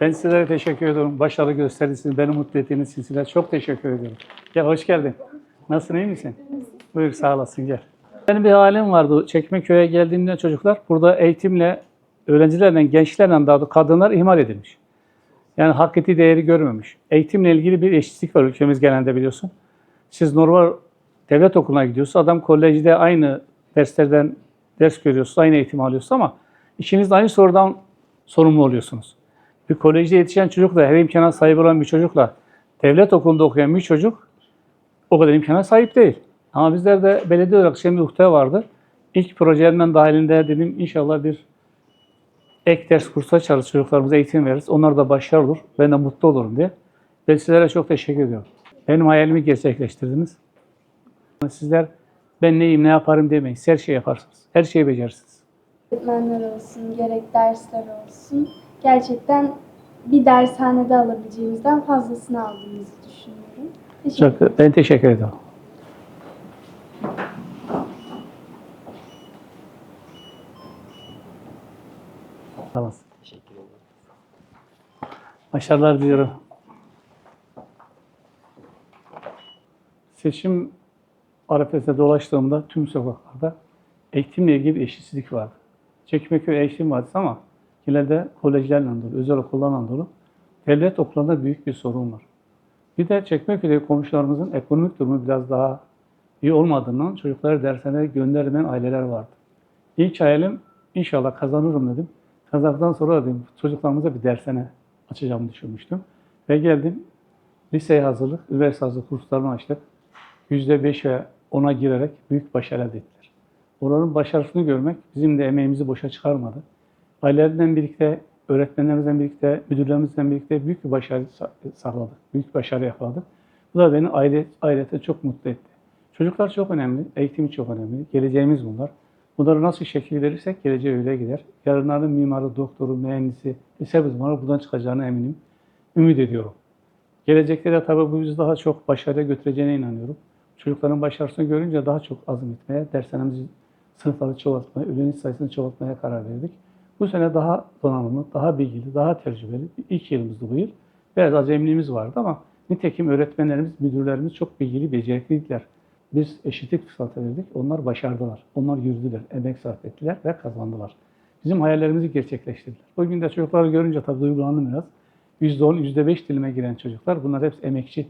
Ben sizlere teşekkür ediyorum. Başarı gösterdiğiniz, beni mutlu ettiğiniz için size çok teşekkür ediyorum. Gel hoş geldin. Nasılsın, iyi misin? Buyur sağ olasın gel. Benim bir halim vardı. Çekmeköy'e geldiğimde çocuklar burada eğitimle, öğrencilerle, gençlerle daha doğrusu kadınlar ihmal edilmiş. Yani hak ettiği değeri görmemiş. Eğitimle ilgili bir eşitlik var ülkemiz genelinde biliyorsun. Siz normal devlet okuluna gidiyorsunuz. Adam kolejde aynı derslerden ders görüyorsunuz, aynı eğitim alıyorsunuz ama ikiniz de aynı sorudan sorumlu oluyorsunuz. Bir kolejde yetişen çocukla, her imkana sahip olan bir çocukla devlet okulunda okuyan bir çocuk o kadar imkana sahip değil. Ama bizler de belediye olarak şimdi uhde vardı. İlk projelerimden dahilinde dedim inşallah bir ek ders kursa çalışır çocuklarımıza eğitim veririz. Onlar da başarılı olur. Ben de mutlu olurum diye. Ben sizlere çok teşekkür ediyorum. Benim hayalimi gerçekleştirdiniz. Sizler ben neyim, ne yaparım demeyin. Her şeyi yaparsınız. Her şeyi becerirsiniz. öğretmenler olsun, gerek dersler olsun. Gerçekten bir dershanede alabileceğimizden fazlasını aldığımızı düşünüyorum. Teşekkür Çok, ben teşekkür ederim. Tamam. Teşekkür ederim. Başarılar diliyorum. Seçim arifesinde dolaştığımda tüm sokaklarda eğitimle ilgili bir eşitsizlik vardı. Çekmeköy eğitim vardı ama yine de kolejlerle dolu, özel okullarla dolu. Devlet okullarında büyük bir sorun var. Bir de Çekmeköy'deki komşularımızın ekonomik durumu biraz daha iyi olmadığından çocukları dershaneye göndermeyen aileler vardı. İlk hayalim inşallah kazanırım dedim. Kazandıktan sonra dedim çocuklarımıza bir dershane açacağımı düşünmüştüm. Ve geldim liseye hazırlık, üniversite hazırlık kurslarını açtık. %5 ve 10'a girerek büyük başarı elde ettiler. Onların başarısını görmek bizim de emeğimizi boşa çıkarmadı. Ailelerden birlikte, öğretmenlerimizle birlikte, müdürlerimizle birlikte büyük bir başarı sa- sağladık. Büyük başarı yakaladık. Bu da beni aile, ailete çok mutlu etti. Çocuklar çok önemli, eğitimi çok önemli. Geleceğimiz bunlar. Bunları nasıl şekil verirsek geleceğe öyle gider. Yarınların mimarı, doktoru, mühendisi, lise uzmanı buradan çıkacağına eminim. Ümit ediyorum. Gelecekte de tabii bu bizi daha çok başarıya götüreceğine inanıyorum. Çocukların başarısını görünce daha çok azım etmeye, dershanemizi, sınıfları çoğaltmaya, öğrenci sayısını çoğaltmaya karar verdik. Bu sene daha donanımlı, daha bilgili, daha tecrübeli. İlk yılımızdı bu yıl. Biraz acemiliğimiz vardı ama nitekim öğretmenlerimiz, müdürlerimiz çok bilgili, becerikliydiler. Biz eşitlik fırsatı verdik, onlar başardılar. Onlar yürüdüler, emek sarf ettiler ve kazandılar. Bizim hayallerimizi gerçekleştirdiler. Bugün de çocukları görünce tabii duygulandım biraz. %10, %5 dilime giren çocuklar, bunlar hepsi emekçi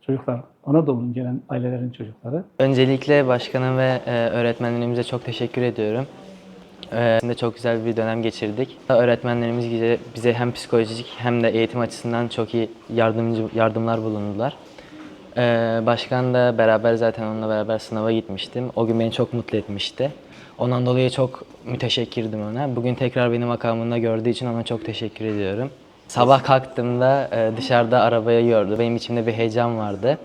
çocuklar. Anadolu'nun gelen ailelerin çocukları. Öncelikle başkanım ve e, öğretmenlerimize çok teşekkür ediyorum. E, de çok güzel bir dönem geçirdik. Öğretmenlerimiz bize, hem psikolojik hem de eğitim açısından çok iyi yardımcı yardımlar bulundular. E, başkan da beraber zaten onunla beraber sınava gitmiştim. O gün beni çok mutlu etmişti. Ondan dolayı çok müteşekkirdim ona. Bugün tekrar beni makamında gördüğü için ona çok teşekkür ediyorum. Sabah kalktığımda e, dışarıda arabayı gördü. Benim içimde bir heyecan vardı.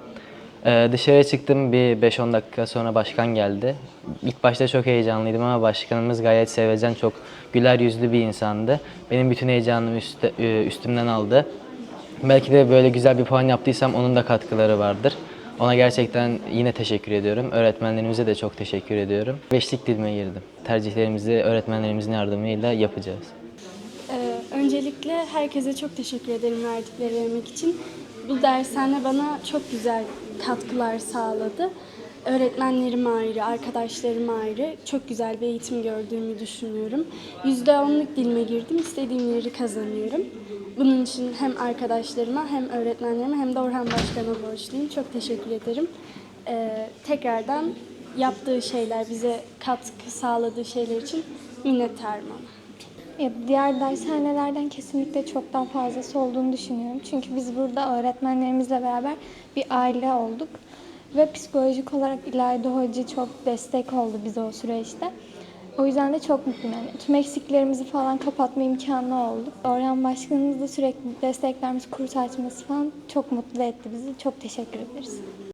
Ee, dışarıya çıktım bir 5-10 dakika sonra başkan geldi. İlk başta çok heyecanlıydım ama başkanımız gayet sevecen, çok güler yüzlü bir insandı. Benim bütün heyecanımı e, üstümden aldı. Belki de böyle güzel bir puan yaptıysam onun da katkıları vardır. Ona gerçekten yine teşekkür ediyorum. Öğretmenlerimize de çok teşekkür ediyorum. Beşlik dilime girdim. Tercihlerimizi öğretmenlerimizin yardımıyla yapacağız. Ee, öncelikle herkese çok teşekkür ederim verdikleri emek için. Bu dershane bana çok güzel katkılar sağladı. Öğretmenlerim ayrı, arkadaşlarım ayrı. Çok güzel bir eğitim gördüğümü düşünüyorum. %10'luk dilime girdim, istediğim yeri kazanıyorum. Bunun için hem arkadaşlarıma hem öğretmenlerime hem de Orhan Başkan'a borçluyum. Çok teşekkür ederim. Ee, tekrardan yaptığı şeyler, bize katkı sağladığı şeyler için minnettarım ona. Diğer dershanelerden kesinlikle çok daha fazlası olduğunu düşünüyorum. Çünkü biz burada öğretmenlerimizle beraber bir aile olduk. Ve psikolojik olarak İlayda Hoca çok destek oldu bize o süreçte. O yüzden de çok mutluyum. Yani tüm eksiklerimizi falan kapatma imkanı oldu. Orhan Başkanımız da sürekli desteklerimiz, kurs açması falan çok mutlu etti bizi. Çok teşekkür ederiz.